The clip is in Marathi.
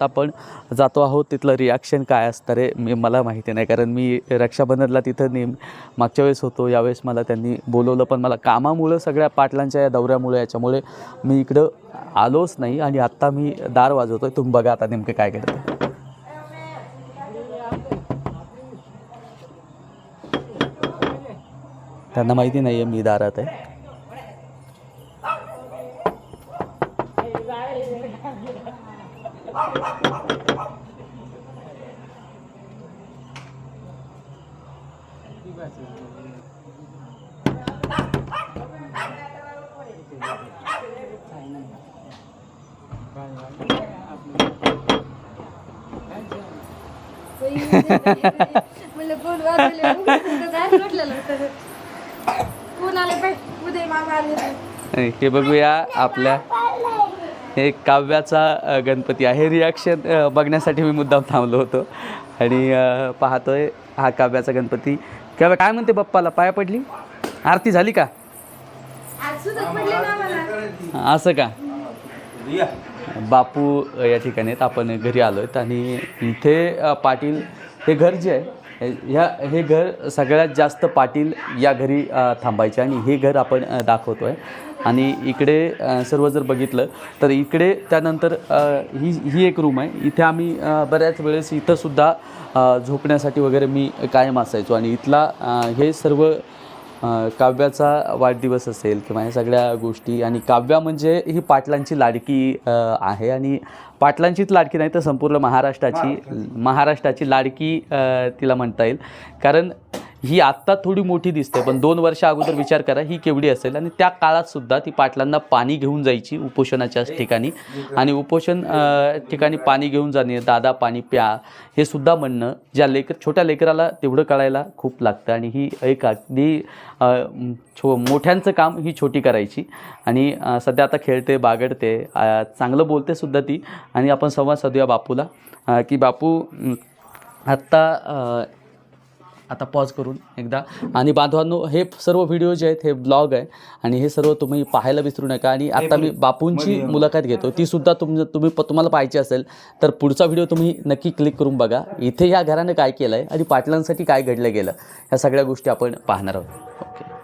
आपण जातो आहोत तिथलं रिॲक्शन काय असतं रे? मी मला माहिती नाही कारण मी रक्षाबंधनला तिथं नेहमी मागच्या वेळेस होतो यावेळेस मला त्यांनी बोलवलं पण मला कामामुळं सगळ्या पाटलांच्या या दौऱ्यामुळे याच्यामुळे मी इकडं आलोच नाही आणि आत्ता मी दार वाजवतो तुम्ही बघा आता नेमकं काय करतं त्यांना माहिती नाही आहे मी दारात आहे. म्हणलं फोन वाजवले फोन आले पाहिजे उदय मामा आले हे बघूया आपल्या हे काव्याचा गणपती आहे. रिॲक्शन बघण्यासाठी मी मुद्दाम थांबलो होतो. आणि पाहतोय हा काव्याचा गणपती. काव्या काय म्हणते बाप्पाला? पाया पडली? आरती झाली का? असं का? बापू या ठिकाणी आहेत. आपण घरी आलो आहेत आणि इथे पाटील हे घर जे आहे ह्या हे घर सगळ्यात जास्त पाटील या घरी थांबायचे. आणि हे घर आपण दाखवतो आहे आणि इकडे सर्व जर बघितलं तर इकडे त्यानंतर ही ही एक रूम आहे. इथे आम्ही बऱ्याच वेळेस इथंसुद्धा झोपण्यासाठी वगैरे मी कायम असायचो. आणि इथला हे सर्व काव्याचा वाढदिवस असेल किंवा ह्या सगळ्या गोष्टी आणि काव्या म्हणजे ही पाटलांची लाडकी आहे. आणि पाटलांचीच लाडकी नाही तर संपूर्ण महाराष्ट्राची महाराष्ट्राची. लाडकी तिला म्हणता येईल. कारण ही आत्ता थोडी मोठी दिसते पण दोन वर्ष अगोदर विचार करा ही केवढी असेल? आणि त्या काळात सुद्धा ती पाटलांना पाणी घेऊन जायची उपोषणाच्या ठिकाणी. आणि उपोषण ठिकाणी पाणी घेऊन जाणे दादा पाणी प्या हे सुद्धा म्हणणं ज्या लेकर छोट्या लेकराला तेवढं कळायला खूप लागतं. आणि ही एक अगदी छो मोठ्यांचं काम ही छोटी करायची. आणि सध्या आता खेळते बागडते चांगलं बोलते सुद्धा ती. आणि आपण संवाद साधूया बापूला. की बापू आत्ता आता पॉज करून एकदा. आणि बांधवांनो हे सर्व व्हिडिओ जे आहेत हे ब्लॉग आहे. आणि हे सर्व तुम्ही पाहायला विसरू नका. आणि आता मी बापूंची मुलाखत घेतो. ती सुद्धा तुम तुम्ही तुम्हाला पाहायची असेल तर पुढचा व्हिडिओ तुम्ही नक्की क्लिक करून बघा. इथे या घरानं काय केलं आहे आणि पाटलांसाठी काय घडलं गेलं ह्या सगळ्या गोष्टी आपण पाहणार आहोत. ओके